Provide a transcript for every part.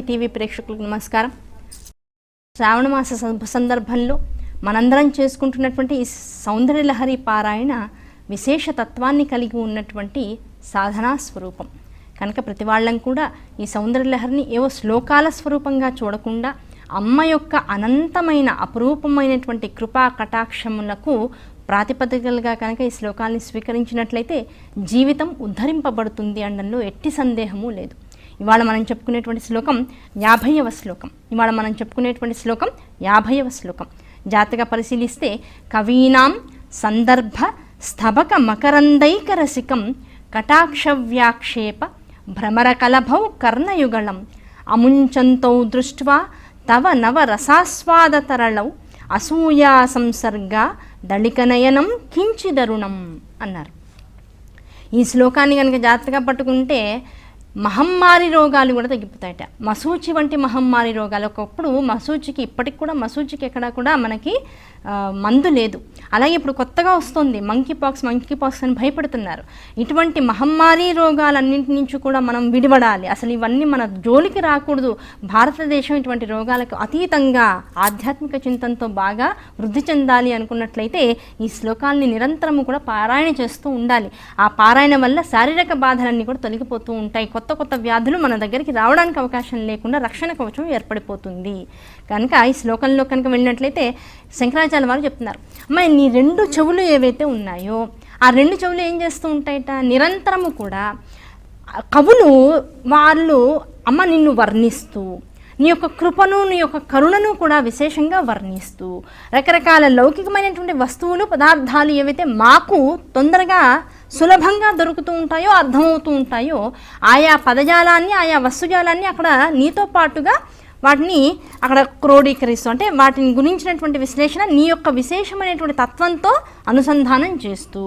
శక్తి TV ప్రేక్షకులకు నమస్కారం. శ్రావణ మాస సందర్భంలో మనందరం చేసుకుంటున్నటువంటి ఈ సౌందర్య లహరి పారాయణ విశేష తత్వాన్ని కలిగి ఉన్నటువంటి సాధనా స్వరూపం. కనుక ప్రతి వాళ్ళం కూడా ఈ సౌందర్య లహరిని ఏవో శ్లోకాల స్వరూపంగా చూడకుండా అమ్మ యొక్క అనంతమైన అపురూపమైనటువంటి కృపా కటాక్షములకు ప్రాతిపదికలుగా కనుక ఈ శ్లోకాల్ని స్వీకరించినట్లయితే జీవితం ఉద్ధరింపబడుతుంది అనడంలో ఎట్టి సందేహము లేదు. ఇవాళ మనం చెప్పుకునేటువంటి శ్లోకం యాభైవ శ్లోకం. ఇవాళ మనం చెప్పుకునేటువంటి శ్లోకం యాభైవ శ్లోకం. జాతగా పరిశీలిస్తే కవీనాం సందర్భ స్థబక మకరందైక రసికం కటాక్షవ్యాక్షేప భ్రమరకలభౌ కర్ణయుగళం అముంచంతో దృష్ట్వా తవ నవ రసాస్వాదతరళౌ అసూయా సంసర్గ దళికనయనం కించిదరుణం అన్నారు. ఈ శ్లోకాన్ని కనుక జాగ్రత్తగా పట్టుకుంటే మహమ్మారి రోగాలు కూడా తగ్గిపోతాయట. మసూచి వంటి మహమ్మారి రోగాలు ఒకప్పుడు మసూచికి ఇప్పటికి కూడా మసూచికి ఎక్కడ కూడా మనకి మందు లేదు. అలాగే ఇప్పుడు కొత్తగా వస్తుంది మంకీ పాక్స్ మంకీ పాక్స్ అని భయపడుతున్నారు. ఇటువంటి మహమ్మారి రోగాలన్నింటి నుంచి కూడా మనం విడిపడాలి. అసలు ఇవన్నీ మన జోలికి రాకూడదు. భారతదేశం ఇటువంటి రోగాలకు అతీతంగా ఆధ్యాత్మిక చింతనతో బాగా వృద్ధి చెందాలి అనుకున్నట్లయితే ఈ శ్లోకాల్ని నిరంతరము కూడా పారాయణ చేస్తూ ఉండాలి. ఆ పారాయణ వల్ల శారీరక బాధలన్నీ కూడా తొలగిపోతూ ఉంటాయి. కొత్త కొత్త వ్యాధులు మన దగ్గరికి రావడానికి అవకాశం లేకుండా రక్షణ కవచం ఏర్పడిపోతుంది. కనుక ఈ శ్లోకంలో కనుక వెళ్ళినట్లయితే శంకరాచార్య వారు చెప్తున్నారు అమ్మాయి నీ రెండు చెవులు ఏవైతే ఉన్నాయో ఆ రెండు చెవులు ఏం చేస్తూ ఉంటాయట? నిరంతరము కూడా కవులు వాళ్ళు అమ్మ నిన్ను వర్ణిస్తూ నీ యొక్క కృపను నీ యొక్క కరుణను కూడా విశేషంగా వర్ణిస్తూ రకరకాల లౌకికమైనటువంటి వస్తువులు పదార్థాలు ఏవైతే మాకు తొందరగా సులభంగా దొరుకుతూ ఉంటాయో అర్థమవుతూ ఉంటాయో ఆయా పదజాలాన్ని ఆయా వస్తుజాలాన్ని అక్కడ నీతో పాటుగా వాటిని అక్కడ క్రోడీకరిస్తూ అంటే వాటిని గురించినటువంటి విశ్లేషణ నీ యొక్క విశేషమైనటువంటి తత్వంతో అనుసంధానం చేస్తూ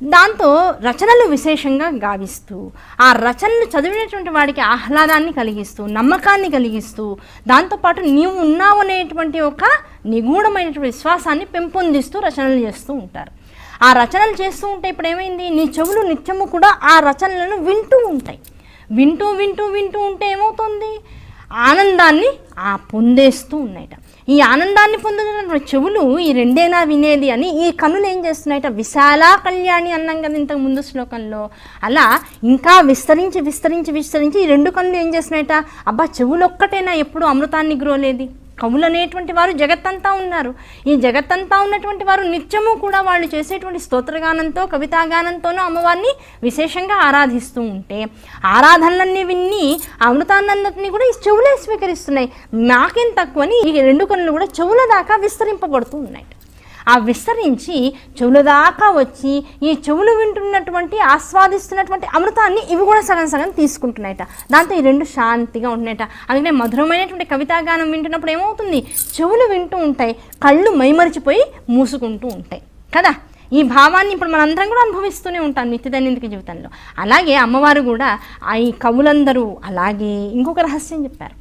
దాంతో రచనలు విశేషంగా గావిస్తూ ఆ రచనలు చదివినటువంటి వాడికి ఆహ్లాదాన్ని కలిగిస్తూ నమ్మకాన్ని కలిగిస్తూ దాంతోపాటు నీవు ఉన్నావు అనేటువంటి ఒక నిగూఢమైనటువంటి విశ్వాసాన్ని పెంపొందిస్తూ రచనలు చేస్తూ ఉంటారు. ఆ రచనలు చేస్తూ ఉంటే ఇప్పుడు ఏమైంది? నీ చెవులు నిత్యము కూడా ఆ రచనలను వింటూ ఉంటాయి. వింటూ వింటూ వింటూ ఉంటే ఏమవుతుంది? ఆనందాన్ని ఆ పొందేస్తూ ఉన్నాయట. ఈ ఆనందాన్ని పొందుతున్న చెవులు ఈ రెండేనా వినేది అని ఈ కనులు ఏం చేస్తున్నాయట? విశాల కళ్యాణి అన్నాం కదా ఇంతకు ముందు శ్లోకంలో. అలా ఇంకా విస్తరించి విస్తరించి విస్తరించి ఈ రెండు కనులు ఏం చేస్తున్నాయట? అబ్బా చెవులు ఒక్కటేనా ఎప్పుడు అమృతాన్ని గ్రోలేది? కవులు అనేటువంటి వారు జగత్తంతా ఉన్నారు. ఈ జగత్తంతా ఉన్నటువంటి వారు నిత్యము కూడా వాళ్ళు చేసేటువంటి స్తోత్రగానంతో కవితాగానంతోనూ అమ్మవారిని విశేషంగా ఆరాధిస్తూ ఉంటే ఆరాధనలన్నీ విన్ని ఆ కూడా ఈ చెవులే స్వీకరిస్తున్నాయి. నాకేం తక్కువని ఈ రెండు కన్నులు కూడా చెవుల దాకా విస్తరింపబడుతూ ఉన్నాయి. ఆ విస్తరించి చెవుల దాకా వచ్చి ఈ చెవులు వింటున్నటువంటి ఆస్వాదిస్తున్నటువంటి అమృతాన్ని ఇవి కూడా సగం సగం తీసుకుంటున్నాయట. దాంతో ఈ రెండు శాంతిగా ఉంటున్నాయట. అందుకనే మధురమైనటువంటి కవితాగానం వింటున్నప్పుడు ఏమవుతుంది? చెవులు వింటూ ఉంటాయి కళ్ళు మైమరిచిపోయి మూసుకుంటూ ఉంటాయి. కదా? ఈ భావాన్ని ఇప్పుడు మనందరం కూడా అనుభవిస్తూనే ఉంటాం నిత్య దైనందిక జీవితంలో. అలాగే అమ్మవారు కూడా ఆ ఈ కవులందరూ అలాగే ఇంకొక రహస్యం చెప్పారు.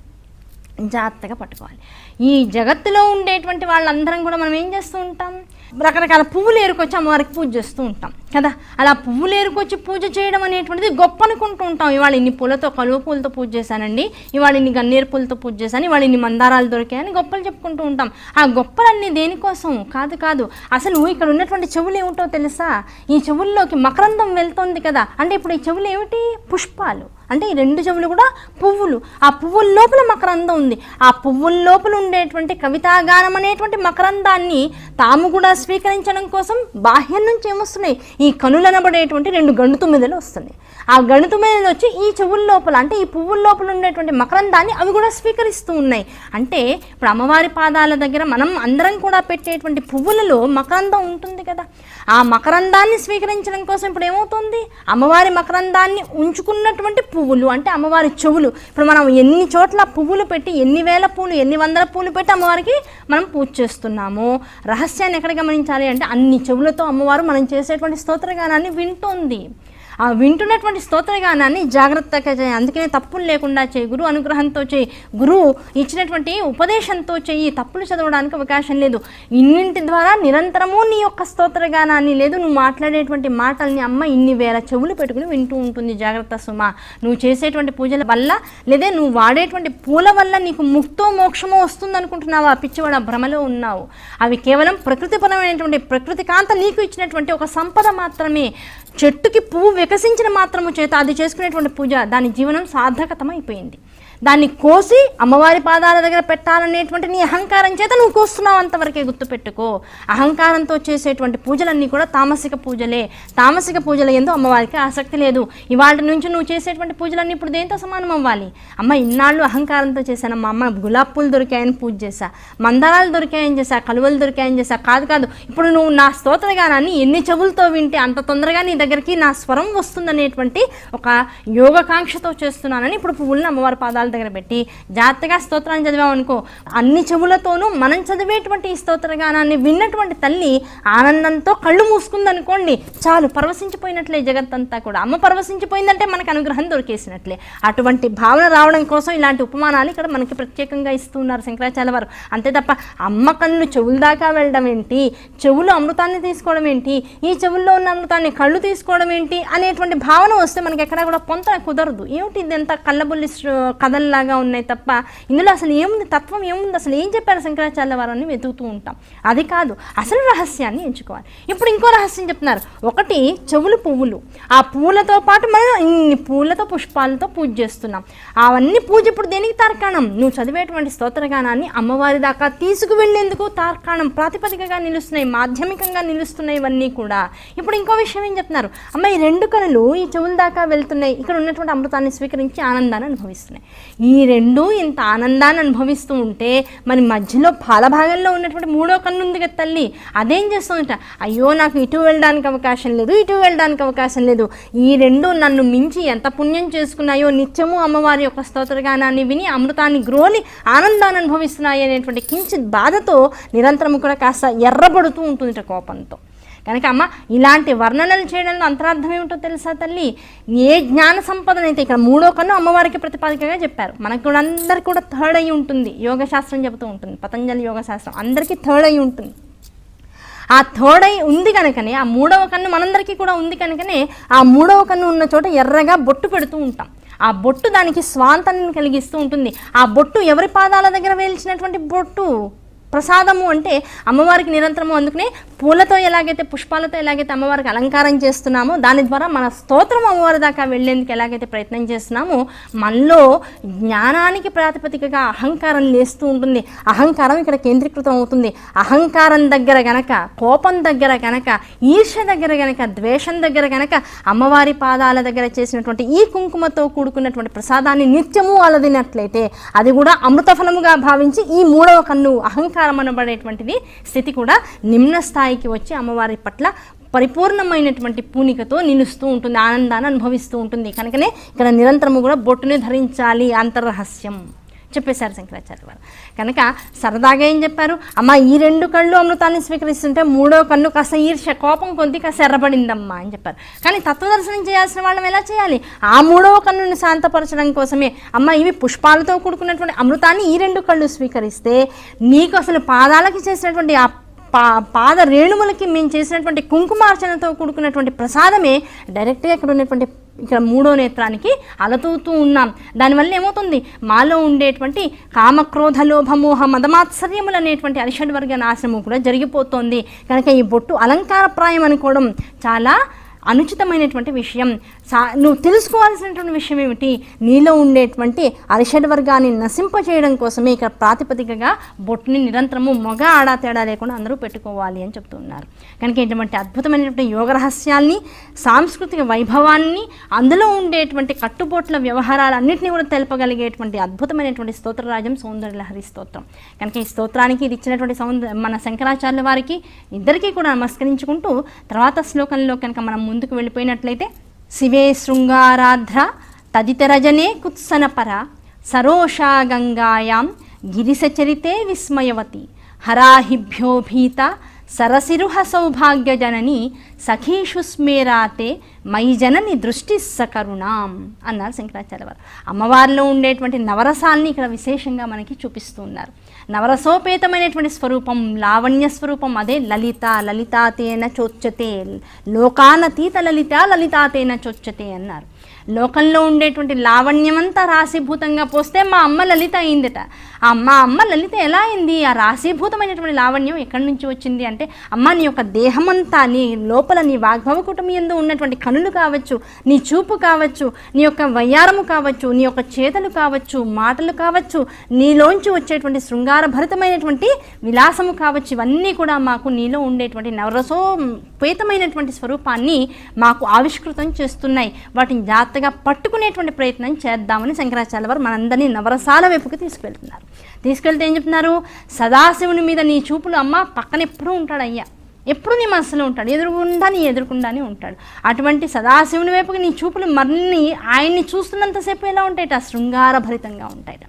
జాగ్రత్తగా పట్టుకోవాలి. ఈ జగత్తులో ఉండేటువంటి వాళ్ళందరం కూడా మనం ఏం చేస్తూ ఉంటాం? రకరకాల పువ్వులు ఏరుకొచ్చి అమ్మవారికి పూజ చేస్తూ ఉంటాం కదా? అలా పువ్వులు ఏరుకొచ్చి పూజ చేయడం అనేటువంటిది గొప్ప అనుకుంటూ ఉంటాం. ఇవాళ ఇన్ని పూలతో కలువ పూలతో పూజ చేశానండి. ఇవాళ ఇన్ని గన్నేరు పూలతో పూజ చేశాను. ఇవాళ ఇన్ని మందారాలు దొరికాయని గొప్పలు చెప్పుకుంటూ ఉంటాం. ఆ గొప్పలన్నీ దేనికోసం? కాదు కాదు. అసలు ఇక్కడ ఉన్నటువంటి చెవులు ఏమిటో తెలుసా? ఈ చెవుల్లోకి మకరందం వెళ్తోంది కదా. అంటే ఇప్పుడు ఈ చెవులు ఏమిటి? పుష్పాలు. అంటే ఈ రెండు చెవులు కూడా పువ్వులు. ఆ పువ్వుల లోపల మకరందం ఉంది. ఆ పువ్వుల లోపల ఉండేటువంటి కవితాగానం అనేటువంటి మకరందాన్ని తాము కూడా స్వీకరించడం కోసం బాహ్యం నుంచి ఏమొస్తున్నాయి? ఈ కనులనబడేటువంటి రెండు గండు తొమ్మిదలు వస్తున్నాయి. ఆ గణితమైనది వచ్చి ఈ చెవుల లోపల అంటే ఈ పువ్వుల లోపల ఉండేటువంటి మకరందాన్ని అవి కూడా స్వీకరిస్తూ ఉన్నాయి. అంటే ఇప్పుడు అమ్మవారి పాదాల దగ్గర మనం అందరం కూడా పెట్టేటువంటి పువ్వులలో మకరందం ఉంటుంది కదా. ఆ మకరందాన్ని స్వీకరించడం కోసం ఇప్పుడు ఏమవుతుంది? అమ్మవారి మకరందాన్ని ఉంచుకున్నటువంటి పువ్వులు అంటే అమ్మవారి చెవులు. ఇప్పుడు మనం ఎన్ని చోట్ల పువ్వులు పెట్టి ఎన్ని వేల పూలు ఎన్ని వందల పూలు పెట్టి అమ్మవారికి మనం పూజ చేస్తున్నాము రహస్యాన్ని ఎక్కడ గమనించాలి అంటే అన్ని చెవులతో అమ్మవారు మనం చేసేటువంటి స్తోత్రగానాన్ని వింటోంది. ఆ వింటున్నటువంటి స్తోత్రగానాన్ని జాగ్రత్తగా చేయి. అందుకనే తప్పులు లేకుండా చేయి. గురువు అనుగ్రహంతో చేయి. గురువు ఇచ్చినటువంటి ఉపదేశంతో చెయ్యి తప్పులు చదవడానికి అవకాశం లేదు. ఇన్నింటి ద్వారా నిరంతరము నీ యొక్క స్తోత్రగానాన్ని లేదు. నువ్వు మాట్లాడేటువంటి మాటల్ని అమ్మ ఇన్ని వేల చెవులు పెట్టుకుని వింటూ ఉంటుంది. జాగ్రత్త సుమ. నువ్వు చేసేటువంటి పూజల వల్ల లేదా నువ్వు వాడేటువంటి పూల వల్ల నీకు ముక్తో మోక్షమో వస్తుంది ఆ పిచ్చివాడ భ్రమలో ఉన్నావు. అవి కేవలం ప్రకృతిపరమైనటువంటి ప్రకృతి కాంత నీకు ఇచ్చినటువంటి ఒక సంపద మాత్రమే. చెట్టుకి పువ్వు వికసించిన మాత్రము చేత అది చేసుకునేటువంటి పూజ దాని జీవనం సార్థకతమైపోయింది. దాన్ని కోసి అమ్మవారి పాదాల దగ్గర పెట్టాలనేటువంటి నీ అహంకారం చేత నువ్వు కోస్తున్నావు అంతవరకే గుర్తుపెట్టుకో. అహంకారంతో చేసేటువంటి పూజలన్నీ కూడా తామసిక పూజలే. తామసిక పూజల ఎందు అమ్మవారికి ఆసక్తి లేదు. ఇవాళ నుంచి నువ్వు చేసేటువంటి పూజలన్నీ ఇప్పుడు దేంతో సమానం అవ్వాలి? అమ్మ ఇన్నాళ్ళు అహంకారంతో చేశాను. మా అమ్మ గులాబ్ పూలు దొరికాయని పూజ చేశా. మందారాలు దొరికాయని చేశా. కలువలు దొరికాయని చేశా. కాదు కాదు. ఇప్పుడు నువ్వు నా స్తోత్రగానాన్ని ఎన్ని చెవులతో వింటే అంత తొందరగా నీ దగ్గరికి నా స్వరం వస్తుందనేటువంటి ఒక యోగకాంక్షతో చేస్తున్నానని ఇప్పుడు పువ్వులను అమ్మవారి పాదాలు దగ్గర పెట్టి జాగ్రత్తగా స్తోత్రాన్ని చదివామనుకో అన్ని చెవులతోనూ మనం చదివేటువంటి ఈ స్తోత్రగానాన్ని విన్నటువంటి తల్లి ఆనందంతో కళ్ళు మూసుకుందనుకోండి చాలు పరవశించిపోయినట్లే జగత్తంతా కూడా. అమ్మ పరవశించిపోయిందంటే మనకు అనుగ్రహం దొరికేసినట్లే. అటువంటి భావన రావడం కోసం ఇలాంటి ఉపమానాలు ఇక్కడ మనకి ప్రత్యేకంగా ఇస్తున్నారు శంకరాచార్య వారు. అంతే తప్ప అమ్మ కళ్ళు చెవుల దాకా వెళ్ళడం ఏంటి? చెవులు అమృతాన్ని తీసుకోవడం ఏంటి? ఈ చెవుల్లో ఉన్న అమృతాన్ని కళ్ళు తీసుకోవడం ఏంటి? అనేటువంటి భావన వస్తే మనకి ఎక్కడా కూడా పొంత కుదరదు. ఏమిటి ఇదంతా కళ్ళబుల్లి కథ కథల్లాగా ఉన్నాయి తప్ప ఇందులో అసలు ఏముంది? తత్వం ఏముంది? అసలు ఏం చెప్పారు శంకరాచార్య వారు అని వెతుకుతూ ఉంటాం. అది కాదు అసలు రహస్యాన్ని ఎంచుకోవాలి. ఇప్పుడు ఇంకో రహస్యం చెప్తున్నారు. ఒకటి చెవులు పువ్వులు. ఆ పూలతో పాటు మనం ఇన్ని పూలతో పుష్పాలతో పూజ చేస్తున్నాం. అవన్నీ పూజ ఇప్పుడు దేనికి తార్కాణం? నువ్వు చదివేటువంటి స్తోత్రగానాన్ని అమ్మవారి దాకా తీసుకువెళ్ళేందుకు తార్కాణం. ప్రాతిపదికగా నిలుస్తున్నాయి మాధ్యమికంగా నిలుస్తున్నాయి ఇవన్నీ కూడా. ఇప్పుడు ఇంకో విషయం ఏం చెప్తున్నారు? అమ్మాయి రెండు కళలు ఈ చెవుల దాకా వెళ్తున్నాయి. ఇక్కడ ఉన్నటువంటి అమృతాన్ని స్వీకరించి ఆనందాన్ని అనుభవిస్తున్నాయి. ఈ రెండు ఇంత ఆనందాన్ని అనుభవిస్తూ ఉంటే మరి మధ్యలో పాలభాగంలో ఉన్నటువంటి మూడో కన్ను ఉంది కదా తల్లి. అదేం చేస్తుందంట? అయ్యో నాకు ఇటు వెళ్ళడానికి అవకాశం లేదు ఇటు వెళ్ళడానికి అవకాశం లేదు. ఈ రెండు నన్ను మించి ఎంత పుణ్యం చేసుకున్నాయో నిత్యము అమ్మవారి యొక్క స్తోత్రగానాన్ని విని అమృతాన్ని గ్రోలి ఆనందాన్ని అనుభవిస్తున్నాయి అనేటువంటి కించిత్ బాధతో నిరంతరం కూడా కాస్త ఎర్రబడుతూ ఉంటుంది కోపంతో. కనుక అమ్మ ఇలాంటి వర్ణనలు చేయడంలో అంతరార్థం ఏమిటో తెలుసా తల్లి? ఏ జ్ఞాన సంపదనైతే ఇక్కడ మూడో కన్ను అమ్మవారికి ప్రతిపాదికగా చెప్పారు. మనకు కూడా అందరికి కూడా థర్డ్ అయి ఉంటుంది. యోగ శాస్త్రం చెబుతూ ఉంటుంది. పతంజలి యోగ శాస్త్రం అందరికీ థర్డ్ అయి ఉంటుంది. ఆ థర్డ్ అయి ఉంది కనుకనే ఆ మూడవ కన్ను మనందరికీ కూడా ఉంది కనుకనే ఆ మూడవ కన్ను ఉన్న చోట ఎర్రగా బొట్టు పెడుతూ ఉంటాం. ఆ బొట్టు దానికి స్వాంతాన్ని కలిగిస్తూ ఉంటుంది. ఆ బొట్టు ఎవరి పాదాల దగ్గర వేల్చినటువంటి బొట్టు? ప్రసాదము అంటే అమ్మవారికి నిరంతరము అందుకనే పూలతో ఎలాగైతే పుష్పాలతో ఎలాగైతే అమ్మవారికి అలంకారం చేస్తున్నామో దాని ద్వారా మన స్తోత్రం అమ్మవారి దాకా వెళ్ళేందుకు ఎలాగైతే ప్రయత్నం చేస్తున్నామో మనలో జ్ఞానానికి ప్రాతిపదికగా అహంకారం లేస్తూ ఉంటుంది. అహంకారం ఇక్కడ కేంద్రీకృతం అవుతుంది. అహంకారం దగ్గర గనక కోపం దగ్గర గనక ఈర్ష్య దగ్గర గనక ద్వేషం దగ్గర గనక అమ్మవారి పాదాల దగ్గర చేసినటువంటి ఈ కుంకుమతో కూడుకున్నటువంటి ప్రసాదాన్ని నిత్యము అలదినట్లయితే అది కూడా అమృత ఫలముగా భావించి ఈ మూడవ కన్ను అహంకారం అనబడేటువంటిది స్థితి కూడా నిమ్న స్థాయికి వచ్చి అమ్మవారి పట్ల పరిపూర్ణమైనటువంటి పూనికతో నిలుస్తూ ఉంటుంది ఆనందాన్ని అనుభవిస్తూ ఉంటుంది. కనుకనే ఇక్కడ నిరంతరము కూడా బొట్టుని ధరించాలి అంతర్రహస్యం. చెప్పేశారు శంకరాచార్య వారు. కనుక సరదాగా ఏం చెప్పారు? అమ్మ ఈ రెండు కళ్ళు అమృతాన్ని స్వీకరిస్తుంటే మూడో కన్ను కాస్త ఈర్ష కోపం కొద్ది కాస్త ఎర్రబడిందమ్మా అని చెప్పారు. కానీ తత్వదర్శనం చేయాల్సిన వాళ్ళం ఎలా చేయాలి? ఆ మూడవ కన్నుని శాంతపరచడం కోసమే. అమ్మ ఇవి పుష్పాలతో కూడుకున్నటువంటి అమృతాన్ని ఈ రెండు కళ్ళు స్వీకరిస్తే నీకు అసలు పాదాలకి చేసినటువంటి ఆ పా పాద రేణుములకి మేము చేసినటువంటి కుంకుమార్చనతో కూడుకున్నటువంటి ప్రసాదమే డైరెక్ట్గా ఇక్కడ ఉన్నటువంటి ఇక్కడ మూడో నేత్రానికి అలతూతూ ఉన్నాం. దానివల్ల ఏమవుతుంది? మాలో ఉండేటువంటి కామక్రోధ లోభమోహ మదమాత్సర్యములు అనేటువంటి అరిషడ్వర్గ నాశనము కూడా జరిగిపోతోంది. కనుక ఈ బొట్టు అలంకారప్రాయం అనుకోవడం చాలా అనుచితమైనటువంటి విషయం. సా నువ్వు తెలుసుకోవాల్సినటువంటి విషయం ఏమిటి? నీలో ఉండేటువంటి అరిషడ్ వర్గాన్ని నశింపచేయడం కోసమే ఇక్కడ ప్రాతిపదికగా బొట్టుని నిరంతరము మగ ఆడా తేడా లేకుండా అందరూ పెట్టుకోవాలి అని చెప్తున్నారు. కనుక ఇటువంటి అద్భుతమైనటువంటి యోగ రహస్యాల్ని సాంస్కృతిక వైభవాన్ని అందులో ఉండేటువంటి కట్టుబొట్ల వ్యవహారాలన్నింటినీ కూడా తెలపగలిగేటువంటి అద్భుతమైనటువంటి స్తోత్రరాజం సౌందర్యలహరి స్తోత్రం. కనుక ఈ స్తోత్రానికి ఇది ఇచ్చినటువంటి సౌందర్య మన శంకరాచార్యుల వారికి ఇద్దరికీ కూడా నమస్కరించుకుంటూ తర్వాత శ్లోకంలో కనుక మనం ముందుకు వెళ్ళిపోయినట్లయితే శివే శృంగారాధ్ర తదితరజనే కుత్సనపర సరోషా గంగాయాం గిరిసచరితే విస్మయవతి. హరాహిభ్యో భీత సరసిరుహ సౌభాగ్యజనని సఖీషు స్మేరాతే మై జనని దృష్టి సకరుణాం అన్నారు శంకరాచార్య వారు. అమ్మవారిలో ఉండేటువంటి నవరసాల్ని ఇక్కడ విశేషంగా మనకి చూపిస్తూ ఉన్నారు. నవరసోపేతమైనటువంటి స్వరూపం లావణ్య స్వరూపం అదే లలిత లలితాతేన చోచ్చతే లోకానతీత లలిత లలితాతేన చోచ్చతే అన్నారు. లోకంలో ఉండేటువంటి లావణ్యమంతా రాశీభూతంగా పోస్తే మా అమ్మ లలిత అయిందట. ఆ అమ్మ అమ్మ లలిత ఎలా అయింది? ఆ రాశీభూతమైనటువంటి లావణ్యం ఎక్కడి నుంచి వచ్చింది అంటే అమ్మ నీ యొక్క దేహమంతా నీ లోపల నీ వాగ్భవ కుటుంబం ఎందు ఉన్నటువంటి కనులు కావచ్చు నీ చూపు కావచ్చు నీ యొక్క వయ్యారము కావచ్చు నీ యొక్క చేతలు కావచ్చు మాటలు కావచ్చు నీలోంచి వచ్చేటువంటి శృంగారభరితమైనటువంటి విలాసము కావచ్చు ఇవన్నీ కూడా మాకు నీలో ఉండేటువంటి నవరసోపేతమైనటువంటి స్వరూపాన్ని మాకు ఆవిష్కృతం చేస్తున్నాయి. వాటిని జాగ్రత్తగా పట్టుకునేటువంటి ప్రయత్నం చేద్దామని శంకరాచార్య వారు మనందరినీ నవరసాల వైపుకి తీసుకెళ్తున్నారు తీసుకెళ్తే ఏం చెప్తున్నారు? సదాశివుని మీద నీ చూపులు అమ్మ పక్కన ఎప్పుడూ ఉంటాడు అయ్యా. ఎప్పుడు నీ మనసులో ఉంటాడు. ఎదురుకుండా నీ ఎదురుకుండానే ఉంటాడు. అటువంటి సదాశివుని వైపుకి నీ చూపులు మరిన్ని ఆయన్ని చూస్తున్నంతసేపు ఎలా ఉంటాయట? శృంగారభరితంగా ఉంటాయట.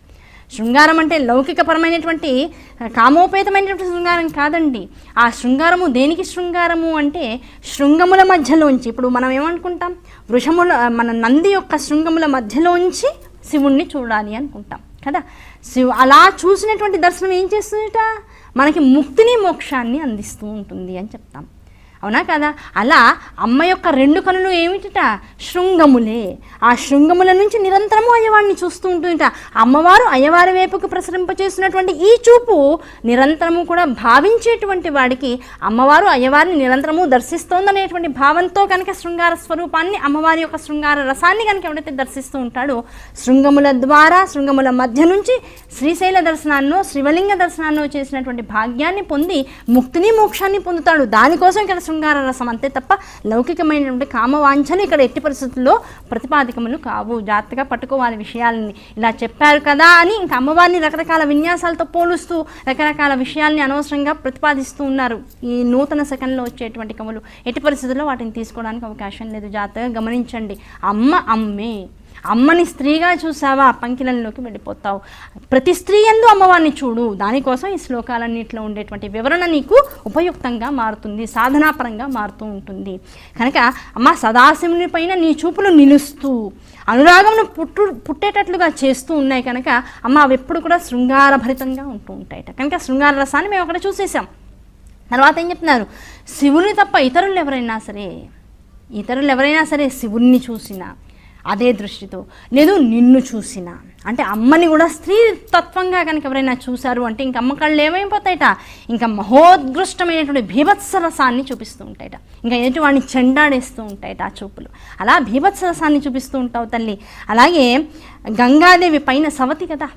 శృంగారం అంటే లౌకికపరమైనటువంటి కామోపేతమైనటువంటి శృంగారం కాదండి. ఆ శృంగారము దేనికి శృంగారము అంటే శృంగముల మధ్యలోంచి ఇప్పుడు మనం ఏమనుకుంటాం? వృషముల మన నంది యొక్క శృంగముల మధ్యలోంచి శివుణ్ణి చూడాలి అనుకుంటాం కదా? శివ అలా చూసినటువంటి దర్శనం ఏం చేస్తుందట? మనకి ముక్తిని మోక్షాన్ని అందిస్తూ ఉంటుంది అని చెప్తాం. అవునా కదా? అలా అమ్మ యొక్క రెండు కనులు ఏమిటట? శృంగములే. ఆ శృంగముల నుంచి నిరంతరము అయ్యవాడిని చూస్తూ ఉంటుందిట అమ్మవారు అయ్యవారి వైపుకు ప్రసరింపచేసినటువంటి ఈ చూపు నిరంతరము కూడా భావించేటువంటి వాడికి అమ్మవారు అయ్యవారిని నిరంతరము దర్శిస్తోందనేటువంటి భావంతో కనుక శృంగార స్వరూపాన్ని అమ్మవారి యొక్క శృంగార రసాన్ని కనుక ఎవడైతే దర్శిస్తూ ఉంటాడో శృంగముల ద్వారా శృంగముల మధ్య నుంచి శ్రీశైల దర్శనాన్నో శివలింగ దర్శనాన్నో చేసినటువంటి భాగ్యాన్ని పొంది ముక్తిని మోక్షాన్ని పొందుతాడు. దానికోసం ఇక్కడ శృంగార రసం అంతే తప్ప లౌకికమైనటువంటి కామవాంఛలు ఇక్కడ ఎట్టి పరిస్థితుల్లో ప్రతిపాదికములు కావు. జాగ్రత్తగా పట్టుకోవాలి విషయాలని. ఇలా చెప్పారు కదా అని ఇంకా అమ్మవారిని రకరకాల విన్యాసాలతో పోలుస్తూ రకరకాల విషయాల్ని అనవసరంగా ప్రతిపాదిస్తూ ఉన్నారు. ఈ నూతన సెకండ్లో వచ్చేటువంటి కములు ఎట్టి పరిస్థితుల్లో వాటిని తీసుకోవడానికి అవకాశం లేదు. జాగ్రత్తగా గమనించండి. అమ్మ అమ్మే. అమ్మని స్త్రీగా చూసావా? పంకిలంలోకి వెళ్ళిపోతావు. ప్రతి స్త్రీ ఎందు అమ్మవారిని చూడు. దానికోసం ఈ శ్లోకాలన్నింటిలో ఉండేటువంటి వివరణ నీకు ఉపయుక్తంగా మారుతుంది సాధనాపరంగా మారుతూ ఉంటుంది. కనుక అమ్మ సదాశివుని పైన నీ చూపులు నిలుస్తూ అనురాగమును పుట్టు పుట్టేటట్లుగా చేస్తూ ఉన్నాయి కనుక అమ్మ అవి ఎప్పుడు కూడా శృంగారభరితంగా ఉంటూ ఉంటాయట. కనుక శృంగార రసాన్ని మేము అక్కడ చూసేసాం తర్వాత ఏం చెప్తున్నారు? శివుని తప్ప ఇతరులు ఎవరైనా సరే ఇతరులు ఎవరైనా సరే శివుణ్ణి చూసినా అదే దృష్టితో. లేదు నిన్ను చూసిన. అంటే అమ్మని కూడా స్త్రీ తత్వంగా కనుక ఎవరైనా చూశారు అంటే ఇంక అమ్మ కళ్ళు ఏమైపోతాయట? ఇంకా మహోద్గృష్టమైనటువంటి భీభత్సరసాన్ని చూపిస్తూ ఉంటాయట. ఇంకా ఎదుటి వాడిని చెండాడేస్తూ ఉంటాయట ఆ చూపులు. అలా భీభత్సరసాన్ని చూపిస్తూ ఉంటావు తల్లి. అలాగే గంగాదేవి పైన సవతి కదా?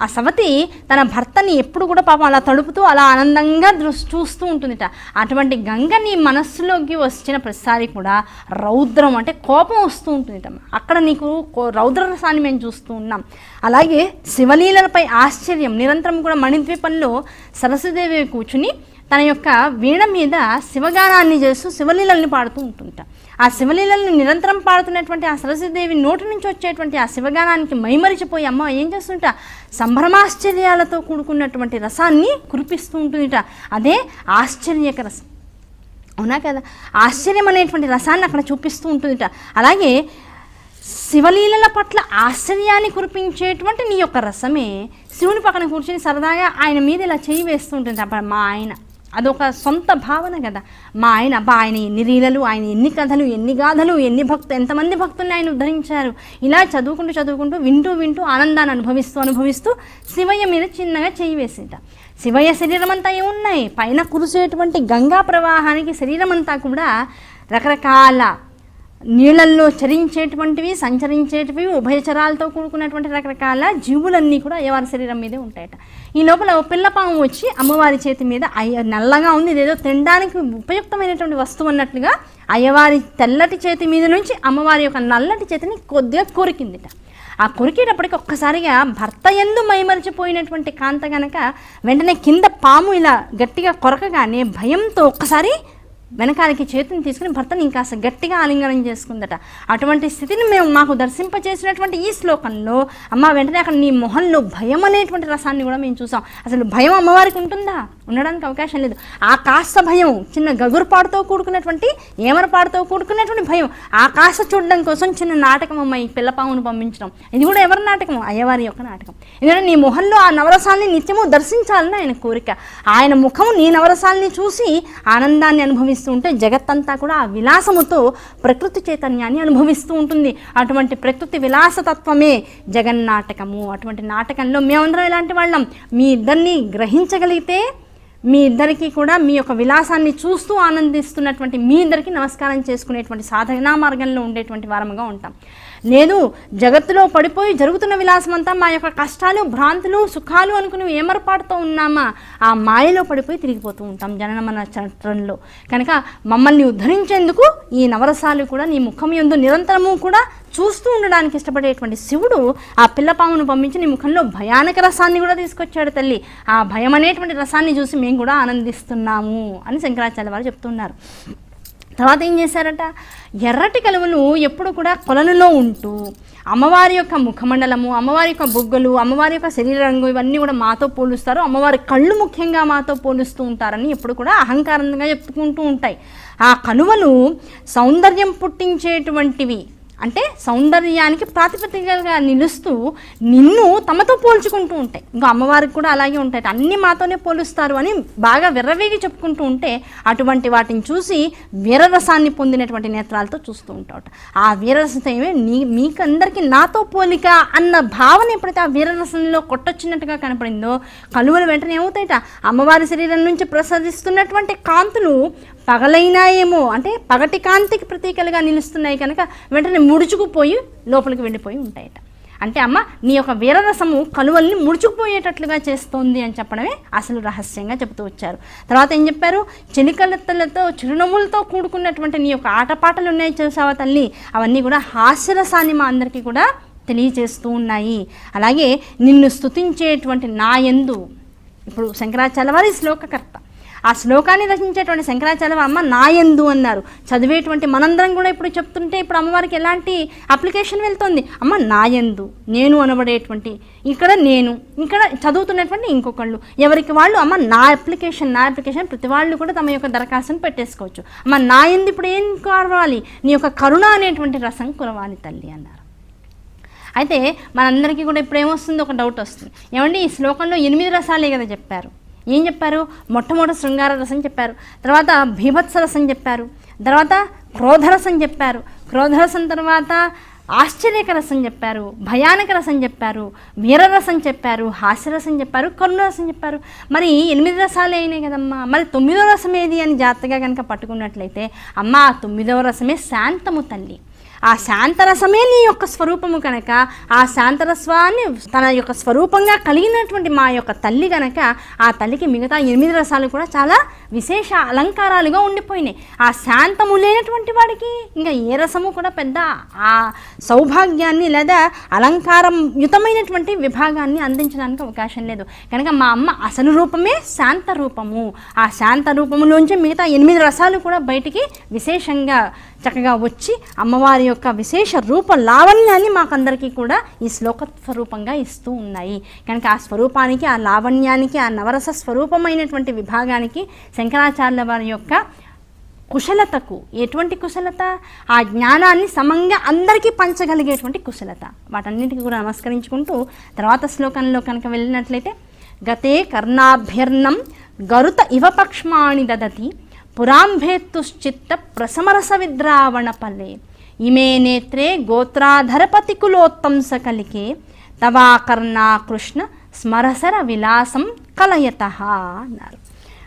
ఆ సవతి తన భర్తని ఎప్పుడు కూడా పాపం అలా తడుపుతూ అలా ఆనందంగా చూస్తూ ఉంటుందిట. అటువంటి గంగ నీ మనస్సులోకి వచ్చిన ప్రతిసారి కూడా రౌద్రం అంటే కోపం వస్తూ ఉంటుందిట. అక్కడ నీకు కో- రౌద్ర రసాన్ని మేము చూస్తూ ఉన్నాం. అలాగే శివలీలలపై ఆశ్చర్యం నిరంతరం కూడా మణిద్వీపంలో సరస్వదేవి కూర్చుని తన యొక్క వీణ మీద శివగానాన్ని చేస్తూ శివలీలల్ని పాడుతూ ఉంటుంట ఆ శివలీలను నిరంతరం పాడుతున్నటువంటి ఆ సరస్వతీదేవి నోటి నుంచి వచ్చేటువంటి ఆ శివగానానికి మైమరిచిపోయి అమ్మ ఏం చేస్తుంట? సంభ్రమాశ్చర్యాలతో కూడుకున్నటువంటి రసాన్ని కురిపిస్తూ ఉంటుందిట. అదే ఆశ్చర్యక రసం. అవునా కదా? ఆశ్చర్యం అనేటువంటి రసాన్ని అక్కడ చూపిస్తూ ఉంటుందిట. అలాగే శివలీలల పట్ల ఆశ్చర్యాన్ని కురిపించేటువంటి నీ యొక్క రసమే శివుని పక్కన కూర్చొని సరదాగా ఆయన మీద ఇలా చేయి వేస్తూ ఉంటుంది అప్పుడు మా ఆయన. అదొక సొంత భావన కదా. మా ఆయన బా ఆయన ఎన్ని రీలలు ఆయన ఎన్ని కథలు ఎన్ని గాథలు ఎన్ని భక్తు ఎంతమంది భక్తుల్ని ఆయన ఉద్ధరించారు. ఇలా చదువుకుంటూ చదువుకుంటూ వింటూ వింటూ ఆనందాన్ని అనుభవిస్తూ అనుభవిస్తూ శివయ్య మీద చిన్నగా చేయి వేసేట. శివయ్య శరీరం అంతా ఏమున్నాయి? పైన కురిసేటువంటి గంగా ప్రవాహానికి శరీరం అంతా కూడా రకరకాల నీళ్ళల్లో చరించేటువంటివి సంచరించేటివి ఉభయచరాలతో కూడుకున్నటువంటి రకరకాల జీవులన్నీ కూడా అయ్యవారి శరీరం మీదే ఉంటాయట. ఈ లోపల పిల్లపాము వచ్చి అమ్మవారి చేతి మీద అయ్య నల్లగా ఉంది ఇదేదో తినడానికి ఉపయుక్తమైనటువంటి వస్తువు అన్నట్లుగా అయ్యవారి తెల్లటి చేతి మీద నుంచి అమ్మవారి యొక్క నల్లటి చేతిని కొద్దిగా కొరికిందిట. ఆ కొరికేటప్పటికి ఒక్కసారిగా భర్త ఎందు మైమరిచిపోయినటువంటి కాంత గనక వెంటనే కింద పాము ఇలా గట్టిగా కొరకగానే భయంతో ఒక్కసారి వెనకాలకి చేతిని తీసుకుని భర్తని ఇంకాస్త గట్టిగా ఆలింగనం చేసుకుందట. అటువంటి స్థితిని మేము మాకు దర్శింపచేసినటువంటి ఈ శ్లోకంలో అమ్మ వెంటనే అక్కడ నీ మొహంలో భయం అనేటువంటి రసాన్ని కూడా మేము చూసాం. అసలు భయం అమ్మవారికి ఉంటుందా? ఉండడానికి అవకాశం లేదు. ఆ కాస్త భయం చిన్న గగురుపాటుతో కూడుకున్నటువంటి ఏమరపాటుతో కూడుకున్నటువంటి భయం ఆ కాస్త చూడడం కోసం చిన్న నాటకం అమ్మ ఈ పిల్లపామును పంపించడం. ఇది కూడా ఎవరి నాటకం? అయ్యవారి యొక్క నాటకం. ఎందుకంటే నీ మొహంలో ఆ నవరసాల్ని నిత్యము దర్శించాలని ఆయన కోరిక. ఆయన ముఖము నీ నవరసాల్ని చూసి ఆనందాన్ని అనుభవిస్తూ ఉంటే జగత్తంతా కూడా ఆ విలాసముతో ప్రకృతి చైతన్యాన్ని అనుభవిస్తూ ఉంటుంది. అటువంటి ప్రకృతి విలాసతత్వమే జగన్నాటకము అటువంటి నాటకంలో మేమందరం ఇలాంటి వాళ్ళం? మీ ఇద్దరిని గ్రహించగలిగితే మీ ఇద్దరికీ కూడా మీ యొక్క విలాసాన్ని చూస్తూ ఆనందిస్తున్నటువంటి మీ ఇద్దరికి నమస్కారం చేసుకునేటువంటి సాధనా మార్గంలో ఉండేటువంటి వారముగా ఉంటాం. లేదు జగత్తులో పడిపోయి జరుగుతున్న విలాసం అంతా మా యొక్క కష్టాలు భ్రాంతులు సుఖాలు అనుకుని ఏమరపాటుతో ఉన్నామా? ఆ మాయలో పడిపోయి తిరిగిపోతూ ఉంటాం జననమన చట్రంలో. కనుక మమ్మల్ని ఉద్ధరించేందుకు ఈ నవరసాలు కూడా నీ ముఖం ఎందు నిరంతరము కూడా చూస్తూ ఉండడానికి ఇష్టపడేటువంటి శివుడు ఆ పిల్లపామును పంపించి నీ ముఖంలో భయానక రసాన్ని కూడా తీసుకొచ్చాడు తల్లి. ఆ భయం అనేటువంటి రసాన్ని చూసి మేము కూడా ఆనందిస్తున్నాము అని శంకరాచార్య వారు చెప్తున్నారు. తర్వాత ఏం చేశారట? ఎర్రటి కలువలు ఎప్పుడు కూడా కొలనులో ఉంటూ అమ్మవారి యొక్క ముఖమండలము అమ్మవారి యొక్క బుగ్గలు అమ్మవారి యొక్క శరీర రంగు ఇవన్నీ కూడా మాతో పోలుస్తారు. అమ్మవారి కళ్ళు ముఖ్యంగా మాతో పోలుస్తూ ఉంటారని ఎప్పుడు కూడా అహంకారంగా చెప్పుకుంటూ ఉంటాయి. ఆ కలువలు సౌందర్యం పుట్టించేటువంటివి. అంటే సౌందర్యానికి ప్రాతిపదికగా నిలుస్తూ నిన్ను తమతో పోల్చుకుంటూ ఉంటాయి. ఇంకా అమ్మవారికి కూడా అలాగే ఉంటాయి. అన్ని మాతోనే పోలుస్తారు అని బాగా విర్రవేగి చెప్పుకుంటూ ఉంటే అటువంటి వాటిని చూసి వీరరసాన్ని పొందినటువంటి నేత్రాలతో చూస్తూ ఉంటాడు ఆ వీరరసమే నీ మీకందరికీ నాతో పోలిక అన్న భావన ఎప్పుడైతే ఆ వీరరసంలో కొట్టొచ్చినట్టుగా కనపడిందో కలువలు వెంటనే ఏమవుతాయట అమ్మవారి శరీరం నుంచి ప్రసరిస్తున్నటువంటి కాంతులు పగలైనా ఏమో అంటే పగటి కాంతికి ప్రతీకలుగా నిలుస్తున్నాయి కనుక వెంటనే ముడుచుకుపోయి లోపలికి వెళ్ళిపోయి ఉంటాయట. అంటే అమ్మ నీ యొక్క వీరరసము కలువల్ని ముడుచుకుపోయేటట్లుగా చేస్తోంది అని చెప్పడమే అసలు రహస్యంగా చెబుతూ వచ్చారు. తర్వాత ఏం చెప్పారు? చెనికలతలతో చిరునవ్వులతో కూడుకున్నటువంటి నీ యొక్క ఆటపాటలు ఉన్నాయి చూసావా తల్లి? అవన్నీ కూడా హాస్యరసాన్ని మా అందరికీ కూడా తెలియజేస్తూ ఉన్నాయి. అలాగే నిన్ను స్తుతించేటువంటి నా యందు ఇప్పుడు శంకరాచార్య వారి శ్లోకకర్త ఆ శ్లోకాన్ని రచించేటువంటి శంకరాచార్య అమ్మ నాయందు అన్నారు. చదివేటువంటి మనందరం కూడా ఇప్పుడు చెప్తుంటే ఇప్పుడు అమ్మవారికి ఎలాంటి అప్లికేషన్ వెళ్తుంది? అమ్మ నాయందు నేను అనబడేటువంటి ఇక్కడ నేను ఇక్కడ చదువుతున్నటువంటి ఇంకొకళ్ళు. ఎవరికి వాళ్ళు అమ్మ నా అప్లికేషన్ నా అప్లికేషన్ ప్రతి వాళ్ళు కూడా తమ యొక్క దరఖాస్తును పెట్టేసుకోవచ్చు. అమ్మ నాయందు ఇప్పుడు ఏం కావాలి? నీ యొక్క కరుణ అనేటువంటి రసం కురవాలి తల్లి అన్నారు. అయితే మనందరికీ కూడా ఇప్పుడు ఏమొస్తుంది? ఒక డౌట్ వస్తుంది. ఏమండి ఈ శ్లోకంలో ఎనిమిది రసాలే కదా చెప్పారు. ఏం చెప్పారు? మొట్టమొదటి శృంగార రసం చెప్పారు. తర్వాత భీభత్స రసం చెప్పారు. తర్వాత క్రోధరసం చెప్పారు. క్రోధరసం తర్వాత ఆశ్చర్యక రసం చెప్పారు. భయానక రసం చెప్పారు. వీరరసం చెప్పారు. హాస్యరసం చెప్పారు. కరుణరసం చెప్పారు. మరి ఎనిమిది రసాలే అయినాయి కదమ్మా. మరి తొమ్మిదో రసం ఏది అని జాగ్రత్తగా కనుక పట్టుకున్నట్లయితే అమ్మ ఆ తొమ్మిదవ రసమే శాంతము తల్లి. ఆ శాంతరసమే నీ యొక్క స్వరూపము కనుక ఆ శాంతరస్వాన్ని తన యొక్క స్వరూపంగా కలిగినటువంటి మా యొక్క తల్లి కనుక ఆ తల్లికి మిగతా ఎనిమిది రసాలు కూడా చాలా విశేష అలంకారాలుగా ఉండిపోయినాయి. ఆ శాంతము లేనటువంటి వాడికి ఇంకా ఏ రసము కూడా పెద్ద ఆ సౌభాగ్యాన్ని లేదా అలంకారం యుతమైనటువంటి విభాగాన్ని అందించడానికి అవకాశం లేదు. కనుక మా అమ్మ అసలు రూపమే శాంత రూపము. ఆ శాంత రూపములోంచి మిగతా ఎనిమిది రసాలు కూడా బయటికి విశేషంగా చక్కగా వచ్చి అమ్మవారి యొక్క విశేష రూప లావణ్యాన్ని మాకందరికీ కూడా ఈ శ్లోక స్వరూపంగా ఇస్తూ ఉన్నాయి. కనుక ఆ స్వరూపానికి ఆ లావణ్యానికి ఆ నవరస స్వరూపమైనటువంటి విభాగానికి శంకరాచార్యుల వారి యొక్క కుశలతకు ఎటువంటి కుశలత? ఆ జ్ఞానాన్ని సమంగా అందరికీ పంచగలిగేటువంటి కుశలత. వాటన్నిటికీ కూడా నమస్కరించుకుంటూ తర్వాత శ్లోకంలో కనుక వెళ్ళినట్లయితే గతే కర్ణాభ్యర్ణం గరుత ఇవ పక్ష్మాణి దదతి పురాంభేత్తుశ్చిత్త ప్రసమరస విద్రావణ ఇమే నేత్రే గోత్రాధరపతి కులోత్తంస కలికే తవాకర్ణా కృష్ణ స్మరసర విలాసం కలయత అన్నారు.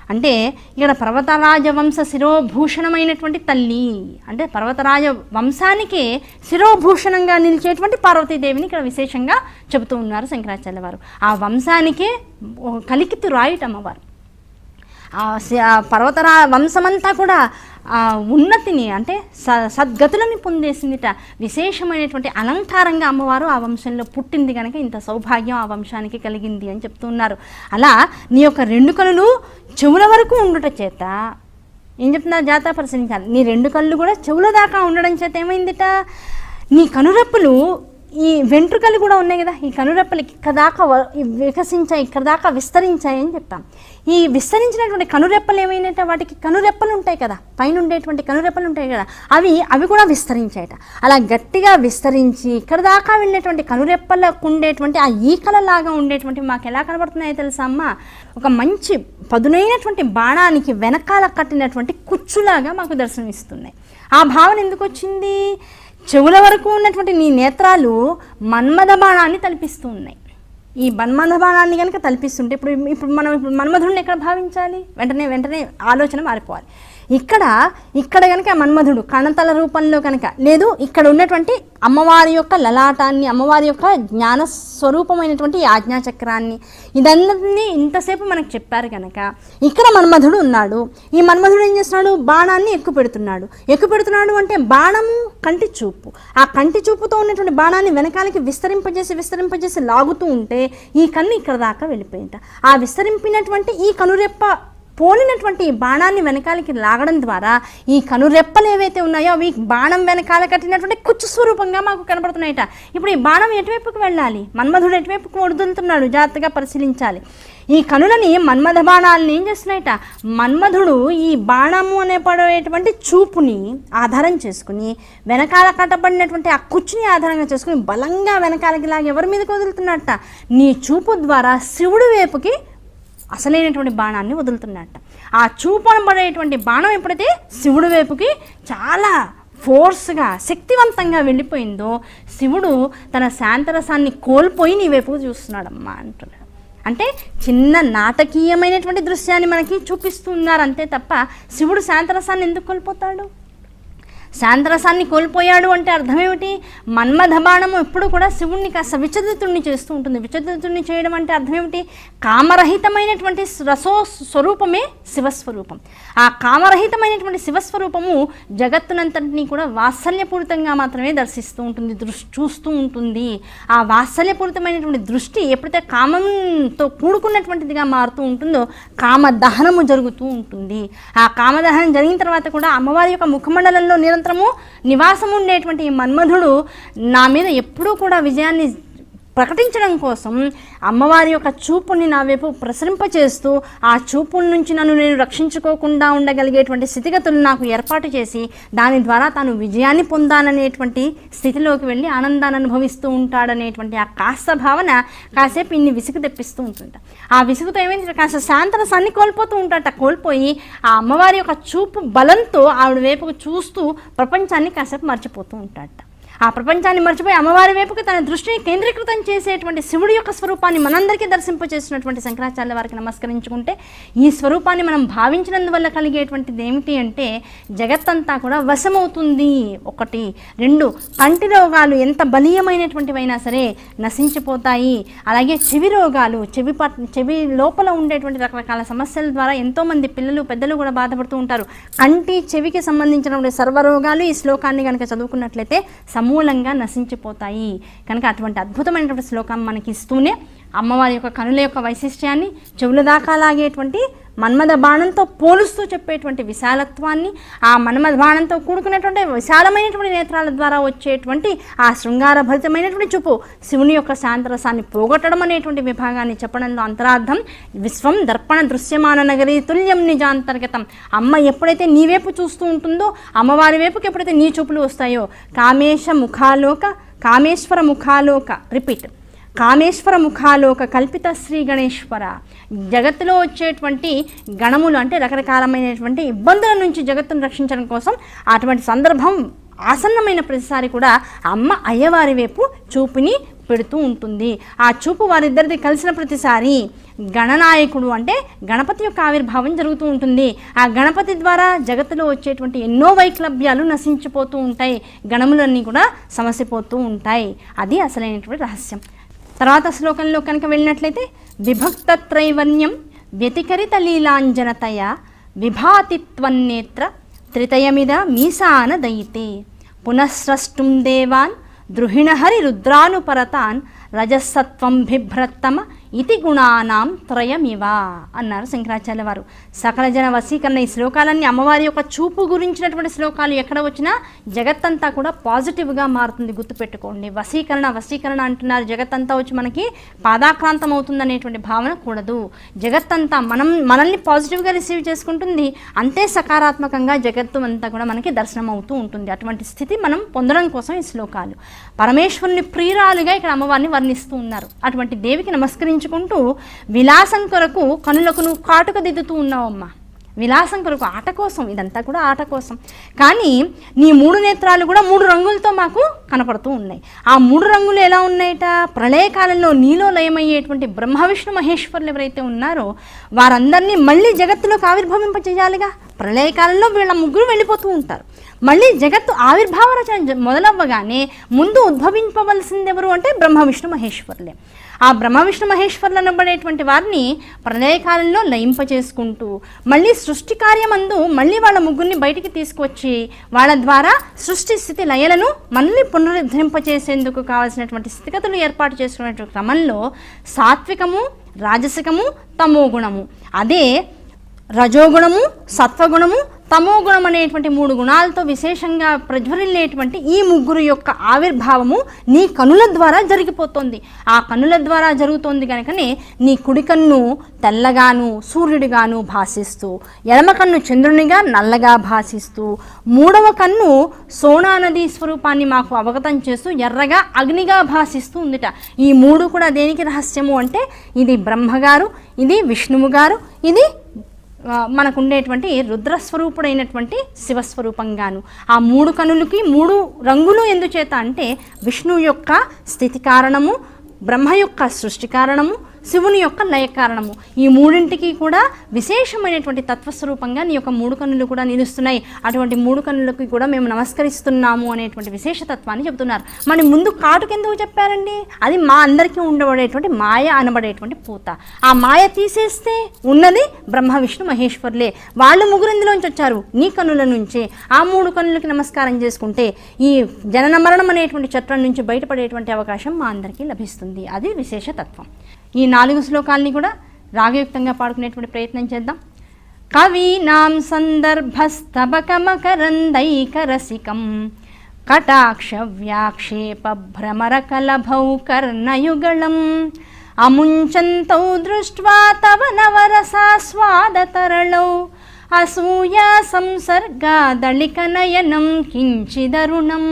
అంటే ఇక్కడ పర్వతరాజ వంశ శిరోభూషణమైనటువంటి తల్లి అంటే పర్వతరాజ వంశానికే శిరోభూషణంగా నిలిచేటువంటి పార్వతీదేవిని ఇక్కడ విశేషంగా చెబుతూ ఉన్నారు శంకరాచార్య వారు. ఆ వంశానికే కలికితు రాయుటమ్మవారు పర్వతరా వంశమంతా కూడా ఉన్నతిని అంటే స సద్గతులని పొందేసిందిట. విశేషమైనటువంటి అలంకారంగా అమ్మవారు ఆ వంశంలో పుట్టింది కనుక ఇంత సౌభాగ్యం ఆ వంశానికి కలిగింది అని చెప్తున్నారు అలా నీ యొక్క రెండు కళ్ళు చెవుల వరకు ఉండుట చేత ఏం చెప్తున్నారు జాతా పరిశీలించాలి. నీ రెండు కళ్ళు కూడా చెవుల దాకా ఉండడం చేత ఏమైందిట? నీ కనురెప్పలు ఈ వెంట్రుకలు కూడా ఉన్నాయి కదా ఈ కనురెప్పలు ఇక్కడ దాకా వికసించాయి ఇక్కడ దాకా విస్తరించాయి అని చెప్పాం ఈ విస్తరించినటువంటి కనురెప్పలు ఏమైనట్ట? వాటికి కనురెప్పలు ఉంటాయి కదా పైన ఉండేటువంటి కనురెప్పలు ఉంటాయి కదా అవి అవి కూడా విస్తరించాయట. అలా గట్టిగా విస్తరించి ఇక్కడ దాకా వెళ్ళినటువంటి కనురెప్పలకు ఉండేటువంటి ఆ ఈకలలాగా ఉండేటువంటి మాకు ఎలా కనబడుతున్నాయో తెలుసా అమ్మ? ఒక మంచి పదునైనటువంటి బాణానికి వెనకాల కట్టినటువంటి కుచ్చులాగా మాకు దర్శనమిస్తున్నాయి. ఆ భావన ఎందుకు వచ్చింది? చెవుల వరకు ఉన్నటువంటి నీ నేత్రాలు మన్మథ బాణాన్ని తలపిస్తూ ఉన్నాయి ఈ మన్మథ బాణాన్ని కనుక తలపిస్తుంటే ఇప్పుడు ఇప్పుడు మనం ఇప్పుడు మన్మధుడిని ఎక్కడ భావించాలి? వెంటనే వెంటనే ఆలోచన మారిపోవాలి. ఇక్కడ ఇక్కడ కనుక మన్మధుడు కణతల రూపంలో కనుక లేదు ఇక్కడ ఉన్నటువంటి అమ్మవారి యొక్క లలాటాన్ని అమ్మవారి యొక్క జ్ఞాన స్వరూపమైనటువంటి ఆజ్ఞాచక్రాన్ని ఇదన్నీ ఇంతసేపు మనకు చెప్పారు కనుక ఇక్కడ మన్మధుడు ఉన్నాడు. ఈ మన్మధుడు ఏం చేస్తున్నాడు? బాణాన్ని ఎక్కువ పెడుతున్నాడు ఎక్కువ పెడుతున్నాడు అంటే బాణము కంటి చూపు. ఆ కంటి చూపుతో ఉన్నటువంటి బాణాన్ని వెనకాలకి విస్తరింపజేసి విస్తరింపజేసి లాగుతూ ఉంటే ఈ కన్ను ఇక్కడ దాకా వెళ్ళిపోయింట. ఆ విస్తరింపినటువంటి ఈ కనురెప్ప పోలినటువంటి ఈ బాణాన్ని వెనకాలకి లాగడం ద్వారా ఈ కనురెప్పలు ఏవైతే ఉన్నాయో అవి బాణం వెనకాల కట్టినటువంటి కుచ్చు స్వరూపంగా మాకు కనబడుతున్నాయట. ఇప్పుడు ఈ బాణం ఎటువైపుకు వెళ్ళాలి? మన్మధుడు ఎటువైపుకు వదులుతున్నాడు జాగ్రత్తగా పరిశీలించాలి. ఈ కనులని మన్మథ బాణాలని ఏం చేస్తున్నాయట? మన్మధుడు ఈ బాణము అనే పడేటువంటి చూపుని ఆధారం చేసుకుని వెనకాల కట్టబడినటువంటి ఆ కుచ్చుని ఆధారంగా చేసుకుని బలంగా వెనకాలకి లాగా ఎవరి మీదకి వదులుతున్నట్ట నీ చూపు ద్వారా శివుడి వైపుకి అసలైనటువంటి బాణాన్ని వదులుతున్నట్ట ఆ చూపనబడేటువంటి బాణం ఎప్పుడైతే శివుడి వైపుకి చాలా ఫోర్స్గా శక్తివంతంగా వెళ్ళిపోయిందో శివుడు తన శాంతరసాన్ని కోల్పోయి నీ వైపు చూస్తున్నాడమ్మా అంటున్నాడు. అంటే చిన్న నాటకీయమైనటువంటి దృశ్యాన్ని మనకి చూపిస్తున్నారు అంతే తప్ప శివుడు శాంతరసాన్ని ఎందుకు కోల్పోతాడు? శాంతరసాన్ని కోల్పోయాడు అంటే అర్థం ఏమిటి మన్మథ బాణము ఎప్పుడు కూడా శివుణ్ణి కాస్త విచలితుణ్ణి చేస్తూ ఉంటుంది. విచలితుణ్ణి చేయడం అంటే అర్థం ఏమిటి కామరహితమైనటువంటి రసో స్వరూపమే శివస్వరూపం. ఆ కామరహితమైనటువంటి శివస్వరూపము జగత్తునంతటినీ కూడా వాత్సల్యపూరితంగా మాత్రమే దర్శిస్తూ ఉంటుంది దృష్టి చూస్తూ ఉంటుంది. ఆ వాత్సల్యపూరితమైనటువంటి దృష్టి ఎప్పుడైతే కామంతో కూడుకున్నటువంటిదిగా మారుతూ ఉంటుందో కామ దహనము జరుగుతూ ఉంటుంది. ఆ కామదహనం జరిగిన తర్వాత కూడా అమ్మవారి యొక్క ముఖమండలంలో నిరంతరము నివాసం ఉండేటువంటి ఈ మన్మధుడు నా మీద ఎప్పుడూ కూడా విజయాన్ని ప్రకటించడం కోసం అమ్మవారి యొక్క చూపుని నా వైపు ప్రసరింపచేస్తూ ఆ చూపు నుంచి నన్ను నేను రక్షించుకోకుండా ఉండగలిగేటువంటి స్థితిగతులు నాకు ఏర్పాటు చేసి దాని ద్వారా తాను విజయాన్ని పొందాలనేటువంటి స్థితిలోకి వెళ్ళి ఆనందాన్ని అనుభవిస్తూ ఉంటాడనేటువంటి ఆ కాస్త భావన కాసేపు ఇన్ని విసుగు తెప్పిస్తూ ఉంటుంట. ఆ విసుగుతో ఏమైంది కాస్త శాంతరసాన్ని కోల్పోతూ ఉంటాట. కోల్పోయి ఆ అమ్మవారి యొక్క చూపు బలంతో ఆవిడ వైపుకు చూస్తూ ప్రపంచాన్ని కాసేపు మర్చిపోతూ ఉంటాడట ఆ ప్రపంచాన్ని మర్చిపోయి అమ్మవారి వైపుకి తన దృష్టిని కేంద్రీకృతం చేసేటువంటి శివుడి యొక్క స్వరూపాన్ని మనందరికీ దర్శింపచేసినటువంటి శంకరాచార్య వారికి నమస్కరించుకుంటే ఈ స్వరూపాన్ని మనం భావించినందువల్ల కలిగేటువంటిది ఏమిటి అంటే జగత్తంతా కూడా వశమవుతుంది. ఒకటి. రెండు. కంటి రోగాలు ఎంత బలీయమైనటువంటివైనా సరే నశించిపోతాయి. అలాగే చెవి రోగాలు చెవి పట్ చెవి లోపల ఉండేటువంటి రకరకాల సమస్యల ద్వారా ఎంతోమంది పిల్లలు పెద్దలు కూడా బాధపడుతూ ఉంటారు. కంటి చెవికి సంబంధించినటువంటి సర్వరోగాలు ఈ శ్లోకాన్ని కనుక చదువుకున్నట్లయితే సమూలంగా నశించిపోతాయి. కనుక అటువంటి అద్భుతమైనటువంటి శ్లోకం మనకి ఇస్తూనే అమ్మవారి యొక్క కనుల యొక్క వైశిష్ట్యాన్ని చెవుల దాకా లాగేటువంటి మన్మథ బాణంతో పోలుస్తూ చెప్పేటువంటి విశాలత్వాన్ని ఆ మన్మథ బాణంతో కూడుకున్నటువంటి విశాలమైనటువంటి నేత్రాల ద్వారా వచ్చేటువంటి ఆ శృంగార భరితమైనటువంటి చూపు శివుని యొక్క శాంతరసాన్ని పోగొట్టడం అనేటువంటి విభాగాన్ని చెప్పడంలో అంతరార్థం విశ్వం దర్పణ దృశ్యమాన నగరి తుల్యం నిజాంతర్గతం. అమ్మ ఎప్పుడైతే నీ వైపు చూస్తూ ఉంటుందో అమ్మవారి వైపుకి ఎప్పుడైతే నీ చూపులు వస్తాయో కామేశ ముఖాలోక కామేశ్వర ముఖాలోక. రిపీట్. కామేశ్వర ముఖాలోక కల్పిత శ్రీ గణేశ్వర. జగత్తులో వచ్చేటువంటి గణములు అంటే రకరకాలమైనటువంటి ఇబ్బందుల నుంచి జగత్తును రక్షించడం కోసం అటువంటి సందర్భం ఆసన్నమైన ప్రతిసారి కూడా అమ్మ అయ్యవారి వైపు చూపుని పెడుతూ ఉంటుంది. ఆ చూపు వారిద్దరిది కలిసిన ప్రతిసారి గణనాయకుడు అంటే గణపతి యొక్క ఆవిర్భావం జరుగుతూ ఉంటుంది. ఆ గణపతి ద్వారా జగత్తులో వచ్చేటువంటి ఎన్నో వైక్లభ్యాలు నశించిపోతూ ఉంటాయి. గణములన్నీ కూడా సమసిపోతూ ఉంటాయి. అది అసలైనటువంటి రహస్యం. తర్వాత శ్లోకంలో కనుక వెళ్ళినట్లయితే విభక్త త్రైవన్యం వ్యతికరిత లీలాంజనతయ విభాతిత్వన్నేత్ర త్రితయమిద మీసాన దయితే పునఃస్రష్టుం దేవాన్ ద్రుహిణహరి రుద్రానుపరతాన్ రజసత్వం బిభ్రత్తమ ఇతి గుణానాం త్రయమివ అన్నారు శంకరాచార్య వారు సకల జన వశీకరణ ఈ శ్లోకాలన్నీ అమ్మవారి యొక్క చూపు గురించినటువంటి శ్లోకాలు ఎక్కడ వచ్చినా జగత్తంతా కూడా పాజిటివ్గా మారుతుంది గుర్తుపెట్టుకోండి. వశీకరణ వశీకరణ అంటున్నారు. జగత్తంతా వచ్చి మనకి పాదాక్రాంతం అవుతుంది అనేటువంటి భావన కూడదు. జగత్తంతా మనం మనల్ని పాజిటివ్గా రిసీవ్ చేసుకుంటుంది. అంతే సకారాత్మకంగా జగత్తు అంతా కూడా మనకి దర్శనం అవుతూ ఉంటుంది. అటువంటి స్థితి మనం పొందడం కోసం ఈ శ్లోకాలు. పరమేశ్వరుని ప్రియురాలుగా ఇక్కడ అమ్మవారిని వర్ణిస్తూ ఉన్నారు. అటువంటి దేవికి నమస్కరించి నమస్కరించుకుంటూ విలాసం కొరకు కనులకు నువ్వు కాటుక దిద్దుతూ ఉన్నావమ్మా. విలాసం కొరకు ఆట కోసం ఇదంతా కూడా ఆట కోసం. కానీ నీ మూడు నేత్రాలు కూడా మూడు రంగులతో మాకు కనపడుతూ ఉన్నాయి. ఆ మూడు రంగులు ఎలా ఉన్నాయట? ప్రళయకాలంలో నీలో లయమయ్యేటువంటి బ్రహ్మ విష్ణు మహేశ్వరులు ఎవరైతే ఉన్నారో వారందరినీ మళ్ళీ జగత్తులోకి ఆవిర్భవింపచేయాలిగా? ప్రళయకాలంలో వీళ్ళ ముగ్గురు వెళ్ళిపోతూ ఉంటారు. మళ్ళీ జగత్తు ఆవిర్భావ రచన మొదలవ్వగానే ముందు ఉద్భవింపవలసింది ఎవరు అంటే బ్రహ్మ విష్ణు మహేశ్వరులే. ఆ బ్రహ్మ విష్ణు మహేశ్వరులు అనబడేటువంటి వారిని ప్రళయకాలంలో లయింపచేసుకుంటూ మళ్ళీ సృష్టి కార్యమందు మళ్ళీ వాళ్ళ ముగ్గురిని బయటికి తీసుకొచ్చి వాళ్ళ ద్వారా సృష్టి స్థితి లయలను మళ్ళీ పునరుద్ధరింపచేసేందుకు కావాల్సినటువంటి స్థితిగతులు ఏర్పాటు చేసుకునేటువంటి క్రమంలో సాత్వికము రాజసికము తమో గుణము అదే రజోగుణము సత్వగుణము తమో గుణం అనేటువంటి మూడు గుణాలతో విశేషంగా ప్రజ్వరిల్లేటువంటి ఈ ముగ్గురు యొక్క ఆవిర్భావము నీ కనుల ద్వారా జరిగిపోతుంది. ఆ కనుల ద్వారా జరుగుతోంది కనుకనే నీ కుడి కన్ను తెల్లగాను సూర్యుడిగాను భాసిస్తూ ఎడమ కన్ను చంద్రునిగా నల్లగా భాసిస్తూ మూడవ కన్ను సోనా నది స్వరూపాన్ని మాకు అవగతం చేస్తూ ఎర్రగా అగ్నిగా భాసిస్తూ ఉందిట. ఈ మూడు కూడా దేనికి రహస్యము అంటే ఇది బ్రహ్మగారు ఇది విష్ణువు గారు ఇది మనకు ఉండేటువంటి రుద్రస్వరూపుడైనటువంటి శివస్వరూపంగాను. ఆ మూడు కనులకి మూడు రంగులు ఎందుచేత అంటే విష్ణువు యొక్క స్థితి కారణము బ్రహ్మ యొక్క సృష్టి కారణము శివుని యొక్క లయ కారణము. ఈ మూడింటికి కూడా విశేషమైనటువంటి తత్వస్వరూపంగా నీ యొక్క మూడు కన్నులు కూడా నిలుస్తున్నాయి. అటువంటి మూడు కన్నులకి కూడా మేము నమస్కరిస్తున్నాము అనేటువంటి విశేషతత్వాన్ని చెబుతున్నారు. మరి ముందు కాటుకు ఎందుకు చెప్పారండి? అది మా అందరికీ ఉండబడేటువంటి మాయ అనబడేటువంటి పూత. ఆ మాయ తీసేస్తే ఉన్నది బ్రహ్మ విష్ణు మహేశ్వరులే. వాళ్ళు ముగ్గురు ఇందులోంచి వచ్చారు. నీ కన్నుల నుంచే. ఆ మూడు కన్నులకి నమస్కారం చేసుకుంటే ఈ జనన మరణం అనేటువంటి చట్టం నుంచి బయటపడేటువంటి అవకాశం మా అందరికీ లభిస్తుంది. అది విశేషతత్వం ఈ నాలుగు శ్లోకాల్ని కూడా రాగయుక్తంగా పాడుకునేటువంటి ప్రయత్నం చేద్దాం. కవీనాం సందర్భస్తబకమకరందైకరసికం కటాక్ష వ్యాక్షేప భ్రమరకలభౌ కర్ణయుగళం అముంచంతౌ దృష్ట్వా తవ నవరసాస్వాదతరళౌ అసూయా సంసర్గాదళికనయనం కించిదరుణం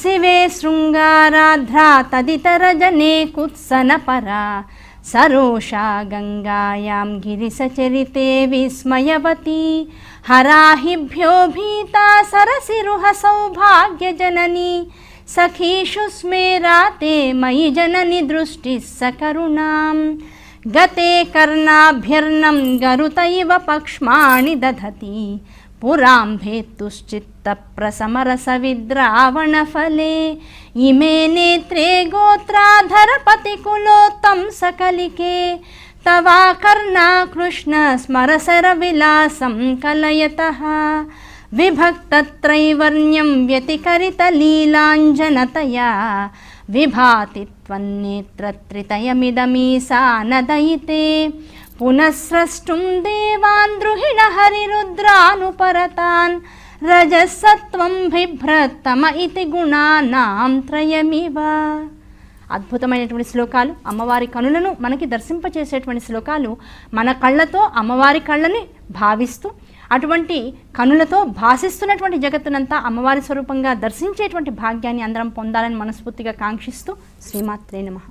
శివే శృంగారాధ్రా తదితరజనే కుత్సనపరా సరోషా గంగాయాం గిరిసచరితే విస్మయవతి. హరాహిభ్యో భీతా సరసిరుహ సౌభాగ్యజనని సఖీషు స్మేరాతే మయి జనని దృష్టి సకరుణాం. గతే కర్ణాభ్యర్ణం గరుత ఇవ పక్ష్మాణి దధతి. पुरां हेतुश्चित्तप्रसमरसविद्रावणफले इमे नेत्रे गोत्राधरपतिकुलोत्तं सकलिके तवाकर्णा कृष्णस्मरसरविलासं कलयतः विभक्तत्रैवर्ण्यं व्यतिकरितलीलाञ्जनतया विभाति त्वन्नेत्रत्रितयमिदमीसा नदयिते पुनःस्रष्टुं देवान् द्रुहिण हरिरुद्रानुपरतान् రజసత్వం బిభ్రతమ ఇతి గుణానాం త్రయమివ అద్భుతమైనటువంటి శ్లోకాలు అమ్మవారి కనులను మనకి దర్శింపచేసేటువంటి శ్లోకాలు మన కళ్ళతో అమ్మవారి కళ్ళని భావిస్తూ అటువంటి కనులతో భాషిస్తున్నటువంటి జగత్తునంతా అమ్మవారి స్వరూపంగా దర్శించేటువంటి భాగ్యాన్ని అందరం పొందాలని మనస్ఫూర్తిగా కాంక్షిస్తూ శ్రీమాత్రే నమః